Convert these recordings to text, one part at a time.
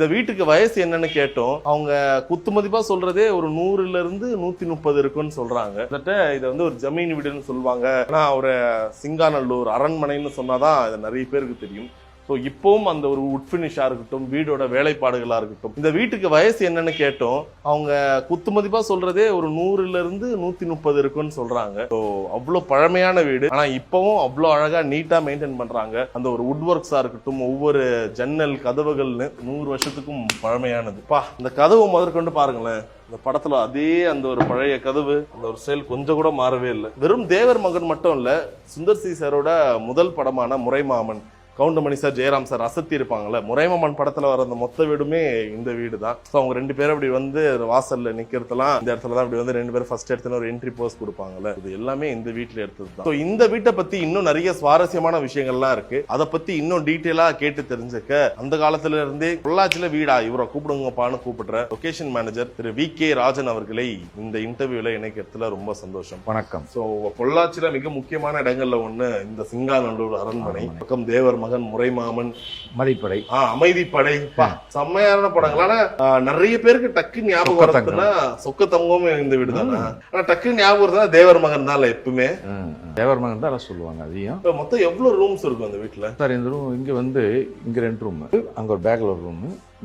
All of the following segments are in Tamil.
இந்த வீட்டுக்கு வயசு என்னன்னு கேட்டோம் அவங்க குத்து மதிப்பா சொல்றதே ஒரு நூறுல இருந்து நூத்தி முப்பது இருக்குன்னு சொல்றாங்க. கிட்டத்தட்ட இதை வந்து ஒரு ஜமீன் வீடுன்னு சொல்லுவாங்க. ஆனா ஒரு சிங்காநல்லூர் அரண்மனைன்னு சொன்னாதான் இது நிறைய பேருக்கு தெரியும். ஸோ இப்போவும் அந்த ஒரு உட் ஃபினிஷாக இருக்கட்டும் வீடோட வேலைப்பாடுகளாக இருக்கட்டும் இந்த வீட்டுக்கு வயசு என்னன்னு கேட்டோம் அவங்க குத்து மதிப்பாக சொல்றதே ஒரு நூறுலேருந்து நூற்றி முப்பது இருக்குன்னு சொல்கிறாங்க ஸோ அவ்வளோ பழமையான வீடு. ஆனால் இப்போவும் அவ்வளோ அழகாக நீட்டாக மெயின்டைன் பண்ணுறாங்க அந்த ஒரு உட் ஒர்க்ஸாக இருக்கட்டும் ஒவ்வொரு ஜன்னல் கதவுகள்னு நூறு வருஷத்துக்கும் பழமையானது. பா இந்த கதவு முதற்கொண்டு பாருங்களேன். இந்த படத்துல அதே அந்த ஒரு பழைய கதவு அந்த ஒரு செயல் கொஞ்சம் கூட மாறவே இல்லை. வெறும் தேவர் மகன் மட்டும் இல்ல சுந்தர் சி சாரோட முதல் படமான முறைமாமன் கவுண்டமணி சார் ஜெயராம் சார் அசத்தி இருப்பாங்கல்ல முறைமாமன் படத்துல வர அந்த மொத்த வீடுமே இந்த வீடு தான் ஸோ அவங்க ரெண்டு பேரும் அப்படி வந்து வாசல்ல நிக்கிறதுலாம் இந்த இடத்துல தான் அப்படி வந்து ரெண்டு பேரும் ஃபர்ஸ்ட் எடுத்துன்னு ஒரு என்ட்ரி போஸ் கொடுப்பாங்கல்ல. இது எல்லாமே இந்த வீட்டுல எடுத்தது தான் ஸோ இந்த வீட்டை பத்தி இன்னும் நிறைய சுவாரஸ்யமான விஷயங்கள்லாம் இருக்கு. அதை பத்தி இன்னும் டீட்டெயிலா கேட்டு தெரிஞ்சுக்க அந்த காலத்துல இருந்தே பொள்ளாச்சியில வீடா இவரை கூப்பிடுங்கப்பான்னு கூப்பிடுற location manager Thiru V K Rajan அவர்களை இந்த இன்டர்வியூல இணைக்கிறதுல ரொம்ப சந்தோஷம். வணக்கம். ஸோ பொள்ளாச்சியில மிக முக்கியமான இடங்கள்ல ஒண்ணு இந்த சிங்காநல்லூர் அரண்மனை. பக்கம் தேவர் மகன் முறைமாமன். மதிப்படை. ஆ அமைதிப்படை. செம்மையான படங்கள். ஆனா நிறைய பேருக்கு டக்கு ஞாபகம். வரதுன்னா சொக்க தங்கம் இந்த வீடு தானே? ஆனா டக்கு ஞாபகம் வருதுன்னா தேவர் மகன் தான் எப்பவுமே. தேவர் மகன் தான் சொல்லுவாங்க அதையும். இப்ப மொத்தம் எவ்வளவு ரூம்ஸ் இருக்கும் அந்த வீட்டுல சார் இந்த ரூம் இங்க வந்து இங்க ரெண்டு ரூம் அங்க ஒரு பேக்ல ஒரு ரூம்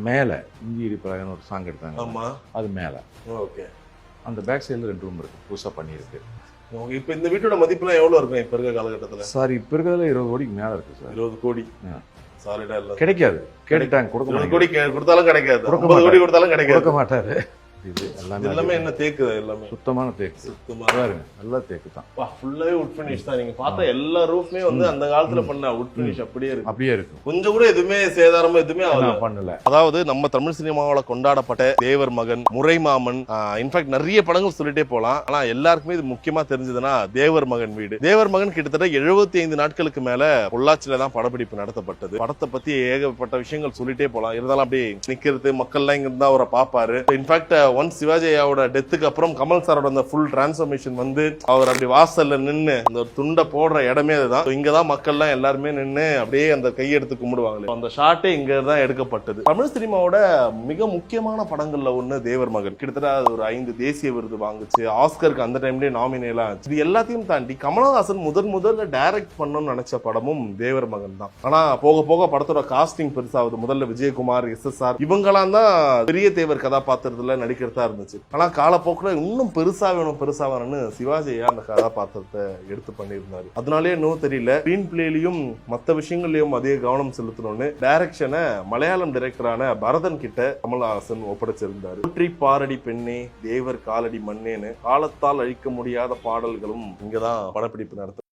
மேல இஞ்சி பழகன்னு ஒரு சாங் எடுத்தாங்க. ஆமா. அது மேல. ஓகே அந்த பேக் சைடுல ரெண்டு ரூம் இருக்கு. புதுசா பண்ணியிருக்கு. இப்ப இந்த வீட்டோட மதிப்புலாம் எவ்வளவு இருக்கும் இப்ப இருக்க காலகட்டத்துல? சார் இப்ப இருக்கிறதுல இருபது கோடிக்கு மேல இருக்கு சார். இருபது கோடி. ஆ. சாரிடா இல்ல. கிடைக்காது. கேட்டுட்டாங்க கொடுக்க கோடி கொடுத்தாலும் கிடைக்காது. கொடுக்க கோடி. கொடுத்தாலும் கிடைக்காது. கொடுக்க மாட்டாரு. இது எல்லாமே எல்லாமே. என்ன தேக்கு எல்லாமே? சுத்தமான தேக்கு. சுத்தமா? பாருங்க நல்லா தேக்கு தான். ஃபுல்லாவே உட் ஃபினிஷ் தான். நீங்க பார்த்தா எல்லா ரூஃப்மே வந்து அந்த காலத்துல பண்ண உட் ஃபினிஷ் அப்படியே இருக்கு. அப்படியே இருக்கும் கொஞ்சம் கூட எதுவுமே சேதாரமா எதுவுமே நான் பண்ணல. அதாவது நம்ம தமிழ் சினிமாவோட கொண்டாடப்பட்ட தேவர் மகன் முறைமாமன் இன்ஃபேக்ட் நிறைய படங்கள் சொல்லிட்டே போலாம். ஆனா எல்லாருக்குமே இது முக்கியமா தெரிஞ்சதுன்னா தேவர் மகன் வீடு. தேவர் மகன் கிட்டத்தட்ட 75 ஐந்து நாட்களுக்கு மேல பொள்ளாச்சியில தான் படப்பிடிப்பு நடத்தப்பட்டது. படத்தை பத்தி ஏகப்பட்ட விஷயங்கள் சொல்லிட்டே போலாம். இருந்தாலும் அப்படி நிக்கிறது மக்கள்லாம் இங்க இருந்தா அவரை பாப்பாரு இன்ஃபேக்ட் ஒன் சிவாஜியாவோட டெத்துக்கு அப்புறம் கமல் சாரோட அந்த ஃபுல் டிரான்ஸ்ஃபர்மேஷன் வந்து அவர் அப்படி வாசல்ல நின்று அந்த ஒரு துண்டை போடுற இடமே அதுதான். இங்க தான் மக்கள்லாம் எல்லாருமே நின்று அப்படியே அந்த கையெடுத்து கும்பிடுவாங்களே. அந்த ஷாட்டே இங்க தான் எடுக்கப்பட்டது. தமிழ் சினிமாவோட மிக முக்கியமான படங்கள்ல ஒன்று தேவர் மகன். கிட்டத்தட்ட அது ஒரு ஐந்து தேசிய விருது வாங்குச்சு. ஆஸ்கருக்கு அந்த டைம்லயே நாமினேலாம் ஆச்சு. இது எல்லாத்தையும் தாண்டி கமலஹாசன் முதன் முதல்ல டைரக்ட் பண்ணணும்னு நினைச்ச படமும் தேவர் மகன் தான். ஆனா போக போக படத்தோட காஸ்டிங் பெருசாகுது. முதல்ல விஜயகுமார் எஸ் எஸ் ஆர் இவங்கெல்லாம் தான் பெரிய தேவர் கதாபாத்திரத்துல நடிக்கிறதா இருந்துச்சு. ஆனால் காலப்போக்கில் இன்னும் பெருசாக வேணும் பெருசாக வேணும்னு சிவாஜியா அந்த கதாபாத்திரத்தை எடுத்து பண்ணியிருந்தாரு. அதனாலே இன்னும் தெரியல. ஸ்க்ரீன் பிளேலையும் மற்ற விஷயங்கள்லையும் அதிக கவனம் செலுத்தணும்னு டைரக்ஷனை மலையாளம் டைரக்டரான பரதன் கிட்ட கமல்ஹாசன் ஒப்படைச்சிருந்தாரு. ஒற்றி பாரடி பெண்ணே தேவர் காலடி மண்ணேன்னு காலத்தால் அழிக்க முடியாத பாடல்களும் இங்கதான் படப்பிடிப்பு நடத்த